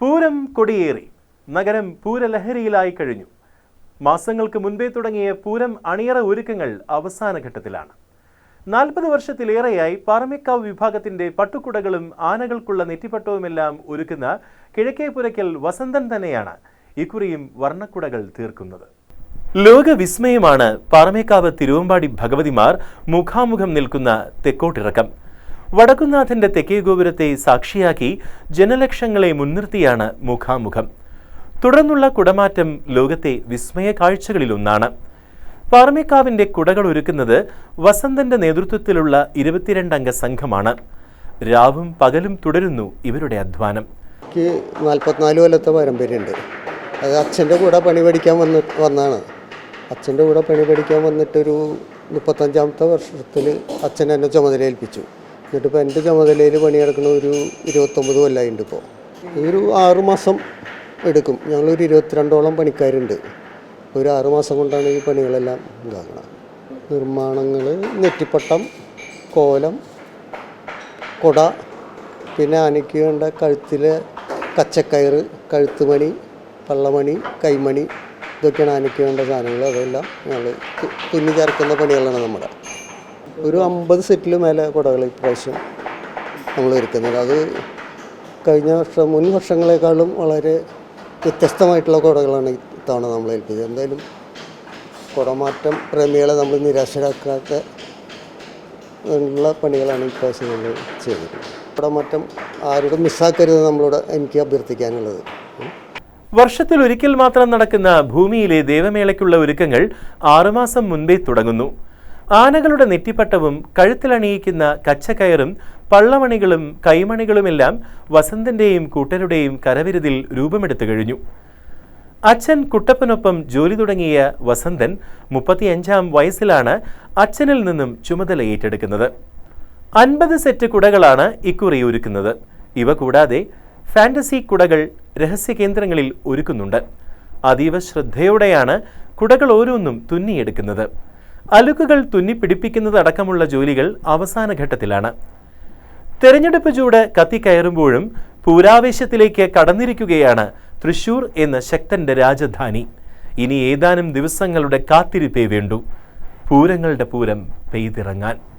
പൂരം കൊടിയേറി. നഗരം പൂരലഹരിയിലായി കഴിഞ്ഞു. മാസങ്ങൾക്ക് മുൻപേ തുടങ്ങിയ പൂരം അണിയറ ഒരുക്കങ്ങൾ അവസാന ഘട്ടത്തിലാണ്. നാൽപ്പത് വർഷത്തിലേറെയായി പാറമേക്കാവ് വിഭാഗത്തിന്റെ പട്ടുകുടകളും ആനകൾക്കുള്ള നെറ്റിപ്പട്ടവുമെല്ലാം ഒരുക്കുന്ന കിഴക്കേപുരയ്ക്കൽ വസന്തൻ തന്നെയാണ് ഇക്കുറിയും വർണക്കുടകൾ തീർക്കുന്നത്. ലോകവിസ്മയമാണ് പാറമേക്കാവ് തിരുവമ്പാടി ഭഗവതിമാർ മുഖാമുഖം നിൽക്കുന്ന തെക്കോട്ടിറക്കം. വടക്കുന്നാഥന്റെ തെക്കേ ഗോപുരത്തെ സാക്ഷിയാക്കി ജനലക്ഷങ്ങളെ മുൻനിർത്തിയാണ് മുഖാമുഖം. തുടർന്നുള്ള കുടമാറ്റം ലോകത്തെ വിസ്മയ കാഴ്ചകളിലൊന്നാണ്. പാറമേക്കാവിന്റെ കുടകൾ ഒരുക്കുന്നത് വസന്തന്റെ നേതൃത്വത്തിലുള്ള ഇരുപത്തിരണ്ടംഗ സംഘമാണ്. രാവും പകലും തുടരുന്നു ഇവരുടെ അധ്വാനം. എനിക്ക് നാൽപ്പത്തിനാല് കൊല്ലത്തെ പാരമ്പര്യമുണ്ട്. അത് അച്ഛന്റെ കൂടെ പണി പഠിക്കാൻ വന്ന് വന്നാണ്. അച്ഛന്റെ കൂടെ പണി പഠിക്കാൻ വന്നിട്ടൊരു മുപ്പത്തഞ്ചാമത്തെ വർഷത്തിൽ അച്ഛൻ എന്നെ ചുമതല ഏൽപ്പിച്ചു എന്നിട്ടിപ്പോൾ എന്റെ ചുമതലയിൽ പണിയെടുക്കുന്ന ഒരു ഇരുപത്തൊമ്പത് കൊല്ലമായിട്ടുണ്ട് ഇപ്പോൾ ഒരു ആറു മാസം എടുക്കും. ഞങ്ങളൊരു ഇരുപത്തിരണ്ടോളം പണിക്കാരുണ്ട്. ഒരു ആറു മാസം കൊണ്ടാണ് ഈ പണികളെല്ലാം ഇതാക്കുന്നത് നിർമ്മാണങ്ങൾ നെറ്റിപ്പട്ടം കോലം കുട പിന്നെ ആനയ്ക്ക് വേണ്ട കഴുത്തിലെ കച്ചക്കയറ് കഴുത്തുമണി പള്ളമണി കൈമണി ഇതൊക്കെയാണ് ആനയ്ക്ക് വേണ്ട സാധനങ്ങൾ അതെല്ലാം ഞങ്ങൾ തുന്നി ചേർക്കുന്ന പണികളാണ് നമ്മുടെ. ഒരു അമ്പത് സെറ്റിൽ മേലെ കുടകൾ ഇപ്രാവശ്യം നമ്മൾ ഒരുക്കുന്നത് അത് കഴിഞ്ഞ വർഷം മുൻ വർഷങ്ങളെക്കാളും വളരെ വ്യത്യസ്തമായിട്ടുള്ള കുടകളാണ് ഇത്തവണ നമ്മൾ ഏൽപ്പിച്ചത് എന്തായാലും കുടമാറ്റം പ്രേമികളെ നമ്മൾ നിരാശരാക്കാത്ത ഉള്ള പണികളാണ് ഇപ്രാവശ്യം നമ്മൾ ചെയ്തിട്ടുള്ളത്. കുടമാറ്റം ആരോടും മിസ്സാക്കരുത് നമ്മളോട് എനിക്ക് അഭ്യർത്ഥിക്കാനുള്ളത്. വർഷത്തിൽ ഒരിക്കൽ മാത്രം നടക്കുന്ന ഭൂമിയിലെ ദേവമേളയ്ക്കുള്ള ഒരുക്കങ്ങൾ ആറുമാസം മുൻപേ തുടങ്ങുന്നു. ആനകളുടെ നെറ്റിപ്പട്ടവും കഴുത്തിലണിയിക്കുന്ന കച്ചക്കയറും പള്ളമണികളും കൈമണികളുമെല്ലാം വസന്തന്റെയും കൂട്ടരുടെയും കരവിരുതിൽ രൂപമെടുത്തു കഴിഞ്ഞു. അച്ഛൻ കുട്ടപ്പനൊപ്പം ജോലി തുടങ്ങിയ വസന്തൻ മുപ്പത്തിയഞ്ചാം വയസ്സിലാണ് അച്ഛനിൽ നിന്നും ചുമതല ഏറ്റെടുക്കുന്നത്. അൻപത് സെറ്റ് കുടകളാണ് ഇക്കുറി ഒരുക്കുന്നത്. ഇവ കൂടാതെ ഫാന്റസി കുടകൾ രഹസ്യ കേന്ദ്രങ്ങളിൽ ഒരുക്കുന്നുണ്ട്. അതീവ ശ്രദ്ധയോടെയാണ് കുടകൾ ഓരോന്നും തുന്നിയെടുക്കുന്നത്. അലുക്കുകൾ തുന്നിപ്പിടിപ്പിക്കുന്നതടക്കമുള്ള ജോലികൾ അവസാന ഘട്ടത്തിലാണ്. തെരഞ്ഞെടുപ്പ് ചൂട് കത്തിക്കയറുമ്പോഴും പൂരാവേശത്തിലേക്ക് കടന്നിരിക്കുകയാണ് തൃശൂർ എന്ന ശക്തന്റെ രാജധാനി. ഇനി ഏതാനും ദിവസങ്ങളുടെ കാത്തിരിപ്പേ വേണ്ടു. പൂരങ്ങളുടെ പൂരം പെയ്തിറങ്ങാൻ.